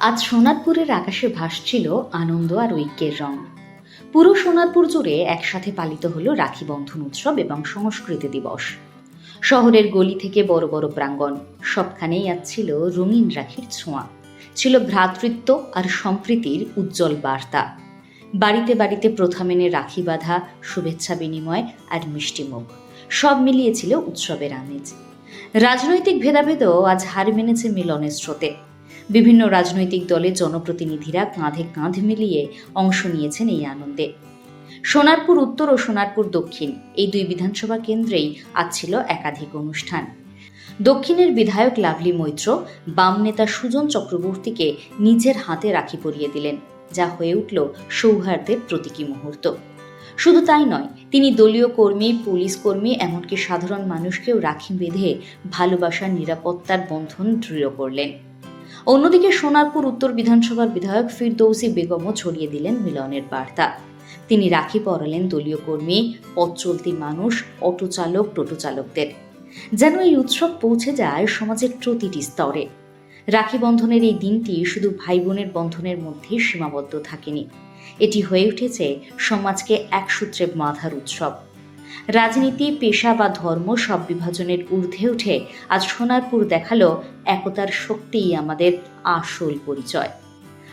আজ সোনারপুরের আকাশে ভাসছিল আনন্দ আর ঐক্যের রং। পুরো সোনারপুর জুড়ে একসাথে পালিত হলো রাখি বন্ধন উৎসব এবং সংস্কৃতি দিবস। শহরের গলি থেকে বড় বড় প্রাঙ্গণ, সবখানেই আজ ছিল রঙিন রাখির ছোঁয়া। ছিল ভ্রাতৃত্ব আর সম্প্রীতির উজ্জ্বল বার্তা। বাড়িতে বাড়িতে প্রথা মেনে রাখি বাঁধা, শুভেচ্ছা বিনিময় আর মিষ্টিমুখ সব মিলিয়েছিল উৎসবের আমেজ। রাজনৈতিক ভেদাভেদও আজ হার মেনেছে মিলনের স্রোতে। বিভিন্ন রাজনৈতিক দলের জনপ্রতিনিধিরা কাঁধে কাঁধ মিলিয়ে অংশ নিয়েছেন এই আনন্দে। সোনারপুর উত্তর ও সোনারপুর দক্ষিণ, এই দুই বিধানসভা কেন্দ্রেই আজ ছিল একাধিক অনুষ্ঠান। দক্ষিণের বিধায়ক লাভলি মৈত্র বাম নেতা সুজন চক্রবর্তীকে নিজের হাতে রাখি পরিয়ে দিলেন, যা হয়ে উঠল সৌহার্দ্যের প্রতীকী মুহূর্ত। শুধু তাই নয়, তিনি দলীয় কর্মী, পুলিশ কর্মী, এমনকি সাধারণ মানুষকেও রাখি বেঁধে ভালোবাসার নিরাপত্তার বন্ধন দৃঢ় করলেন। অন্যদিকে সোনারপুর উত্তর বিধানসভার বিধায়ক ফিরদৌসি বেগমও ছড়িয়ে দিলেন মিলনের বার্তা। তিনি রাখি পরালেন দলীয় কর্মী, পথ চলতি মানুষ অটো চালক টোটো চালকদের যেন এই উৎসব পৌঁছে যায় সমাজের প্রতিটি স্তরে। রাখি বন্ধনের এই দিনটি শুধু ভাই বোনের বন্ধনের মধ্যে সীমাবদ্ধ থাকেনি। এটি হয়ে উঠেছে সমাজকে এক সূত্রে বাঁধার উৎসব। রাজনীতি, পেশা বা ধর্ম সব বিভাজনের ঊর্ধ্বে উঠে আজ সোনারপুর দেখাল একতার শক্তিই আমাদের আসল পরিচয়।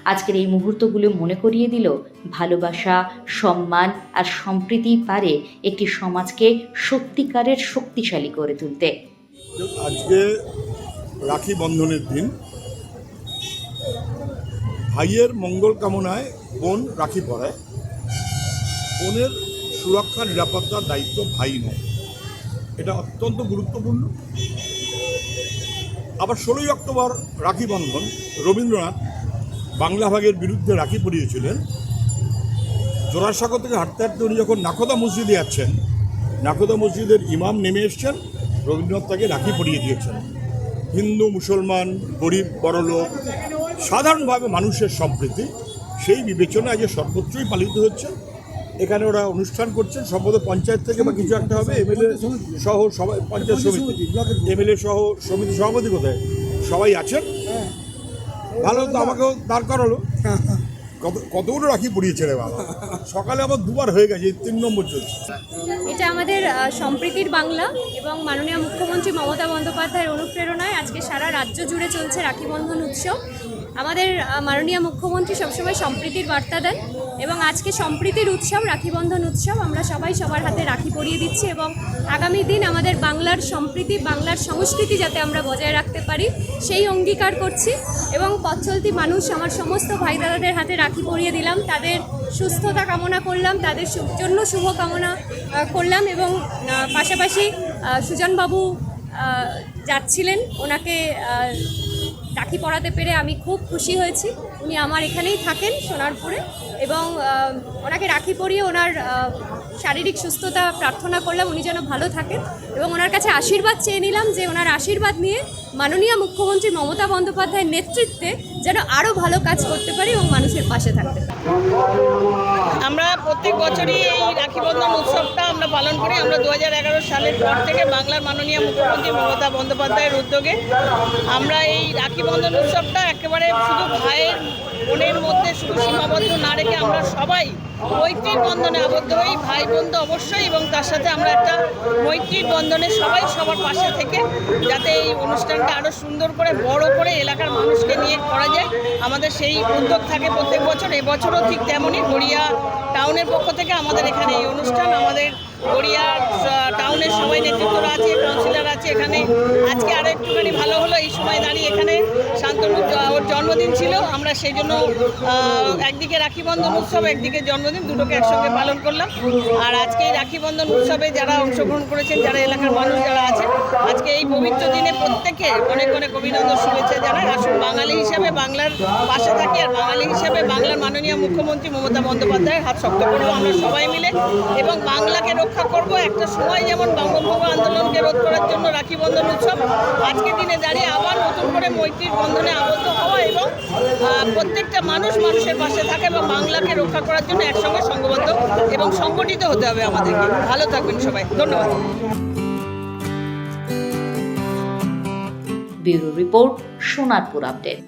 আজকের এই মুহূর্তগুলো মনে করিয়ে দিল ভালোবাসা, সম্মান আর সম্প্রীতি পারে একটি সমাজকে সত্যিকারের শক্তিশালী করে তুলতে। আজকে রাখি বন্ধনের দিন। ভাইয়ের মঙ্গল কামনায় বোন রাখি পরায় বোনের সুরক্ষা নিরাপত্তার দায়িত্ব ভাই নেয়। এটা অত্যন্ত গুরুত্বপূর্ণ। আবার ষোলোই অক্টোবর রাখি বন্ধন। রবীন্দ্রনাথ বাংলা ভাগের বিরুদ্ধে রাখি পরিয়েছিলেন। জোড়াসাগর থেকে হাঁটতে হাঁটতে উনি যখন নাকোদা মসজিদে যাচ্ছেন নাকোদা মসজিদের ইমাম নেমে এসছেন, রবীন্দ্রনাথ তাকে রাখি পরিয়ে দিয়েছেন। হিন্দু, মুসলমান, গরিব বড়লোক সাধারণভাবে মানুষের সম্প্রীতি, সেই বিবেচনায় আজ সর্বোচ্চই পালিত হচ্ছে এখানে ওরা অনুষ্ঠান করছেন সম্ভবত পঞ্চায়েত থেকে বা কিছু একটা হবে এমএলএ সহ সবাই পঞ্চায়েত সমিতি এমএলএ সহ সমিতি সভাপতি কোথায়? সবাই আছেন? ভালো তো আমাকেও দাঁড় করালো। কত কতগুলো রাখি পড়িয়েছে রে বাবা? সকালে আবার দুবার হয়ে গেছে এই তিন নম্বর চলছে। এটা আমাদের সম্প্রীতির বাংলা এবং মাননীয় মুখ্যমন্ত্রী মমতা বন্দ্যোপাধ্যায়ের অনুপ্রেরণায় আজকে সারা রাজ্য জুড়ে চলছে রাখি বন্ধন উৎসব। আমাদের মাননীয় মুখ্যমন্ত্রী সবসময় সম্প্রীতির বার্তা দেন। এবং আজকে সম্প্রীতির উৎসব রাখি বন্ধন উৎসব, আমরা সবাই সবার হাতে রাখি পরিয়ে দিচ্ছি এবং আগামী দিন আমাদের বাংলার সম্প্রীতি, বাংলার সংস্কৃতি যাতে আমরা বজায় রাখতে পারি, সেই অঙ্গীকার করছি এবং পথচলতি মানুষ, আমার সমস্ত ভাই দাদাদের হাতে রাখি পরিয়ে দিলাম। তাদের সুস্থতা কামনা করলাম, তাদের জন্য শুভ কামনা করলাম এবং পাশাপাশি সুজনবাবু যাচ্ছিলেন। ওনাকে রাখি পরাতে পেরে আমি খুব খুশি হয়েছি। উনি আমার এখানেই থাকেন সোনারপুরে এবং ওনাকে রাখি পরিয়ে ওনার শারীরিক সুস্থতা প্রার্থনা করলাম, উনি যেন ভালো থাকেন এবং ওনার কাছে আশীর্বাদ চেয়ে নিলাম যে ওনার আশীর্বাদ নিয়ে মাননীয় মুখ্যমন্ত্রী মমতা বন্দ্যোপাধ্যায়ের নেতৃত্বে যেন আরও ভালো কাজ করতে পারি এবং মানুষের পাশে থাকতে পারি। আমরা প্রত্যেক বছরই এই রাখি বন্ধন উৎসবটা আমরা পালন করি। আমরা দু হাজার এগারো সালের পর থেকে বাংলার মাননীয় মুখ্যমন্ত্রী মমতা বন্দ্যোপাধ্যায়ের উদ্যোগে আমরা এই রাখি বন্ধন উৎসবটা একেবারে শুধু ভাইয়ের বোনের মধ্যে শুধু সীমাবদ্ধ না রেখে আমরা সবাই মৈত্রীর বন্ধনে আবদ্ধ হই। ভাই বোন তো অবশ্যই এবং তার সাথে আমরা একটা মৈত্রীর বন্ধনে সবাই সবার পাশে থেকে যাতে এই অনুষ্ঠানটা আরও সুন্দর করে, বড় করে এলাকার মানুষকে নিয়ে করা যায়। আমাদের সেই উদ্যোগ থাকে প্রত্যেক বছর, এবছরও ঠিক তেমনই গড়িয়া টাউনের পক্ষ থেকে আমাদের এখানে এই অনুষ্ঠান, আমাদের গড়িয়া টাউনের সবাই নেতৃত্বরা আছে। কাউন্সিলর এখানে। আজকে আরও একটুখানি ভালো হলো, এই সময় দাঁড়িয়ে এখানে শান্তনু ওর জন্মদিন ছিল। আমরা সেই জন্য একদিকে রাখি বন্ধন উৎসব, একদিকে জন্মদিন, দুটোকে একসঙ্গে পালন করলাম। আর আজকে এই রাখি বন্ধন উৎসবে যারা অংশগ্রহণ করেছেন, যারা এলাকার মানুষ যারা আছে আজকে এই পবিত্র দিনে প্রত্যেকে অনেক অনেক অভিনন্দন, শুভেচ্ছা জানাই। আসুন বাঙালি হিসাবে বাংলার পাশে থাকি, আর বাঙালি হিসাবে বাংলার মাননীয় মুখ্যমন্ত্রী মমতা বন্দ্যোপাধ্যায়ের হাত শক্ত করব আমরা সবাই মিলে। এবং বাংলাকে রক্ষা করব একটা সময় যেমন বঙ্গভঙ্গ আন্দোলনকে রোধ করার জন্য রাখি বন্ধন উৎসব। আজকের দিনে দাঁড়িয়ে আবার নতুন করে মৈত্রীর বন্ধনে আবদ্ধ হওয়া এবং প্রত্যেকটা মানুষ মানুষের পাশে থাকে এবং বাংলাকে রক্ষা করার জন্য একসঙ্গে সংঘবদ্ধ এবং সংগঠিত হতে হবে আমাদেরকে। ভালো থাকবেন সবাই। ধন্যবাদ। Bureau report Sonarpur update.